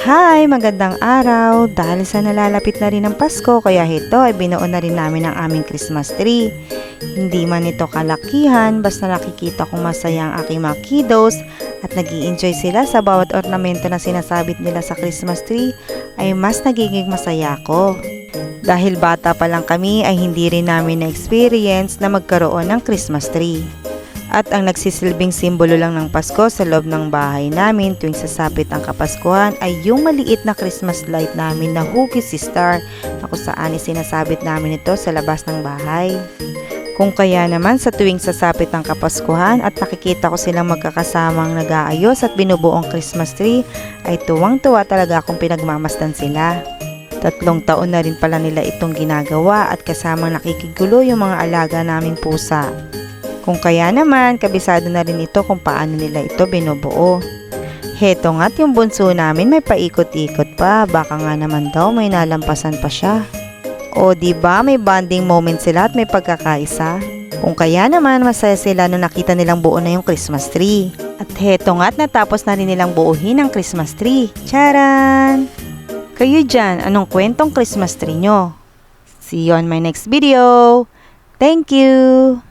Hi! Magandang araw! Dahil sa nalalapit na rin ang Pasko, kaya ito ay binuo na rin namin ang aming Christmas tree. Hindi man ito kalakihan, basta nakikita kong masaya ang aking mga kiddos at nag enjoy sila sa bawat ornamento na sinasabit nila sa Christmas tree, ay mas nagiging masaya ako. Dahil bata pa lang kami ay hindi rin namin na-experience na magkaroon ng Christmas tree. At ang nagsisilbing simbolo lang ng Pasko sa loob ng bahay namin tuwing sasapit ang Kapaskuhan ay yung maliit na Christmas light namin na hugis si Star na kung saan isinasabit namin ito sa labas ng bahay. Kung kaya naman sa tuwing sasapit ang Kapaskuhan at nakikita ko silang magkakasamang nag-aayos at binubuong Christmas tree ay tuwang-tuwa talaga akong pinagmamasdan sila. Tatlong taon na rin pala nila itong ginagawa at kasamang nakikigulo yung mga alaga naming pusa. Kung kaya naman, kabisado na rin ito kung paano nila ito binubuo. Heto nga't yung bunso namin may paikot-ikot pa, baka nga naman daw may nalampasan pa siya. O di ba may bonding moment sila at may pagkakaisa? Kung kaya naman masaya sila nung nakita nilang buo na yung Christmas tree. At heto nga't natapos na rin nilang buuhin ang Christmas tree. Charan! Kayo dyan, anong kwentong Christmas tree nyo? See you on my next video. Thank you!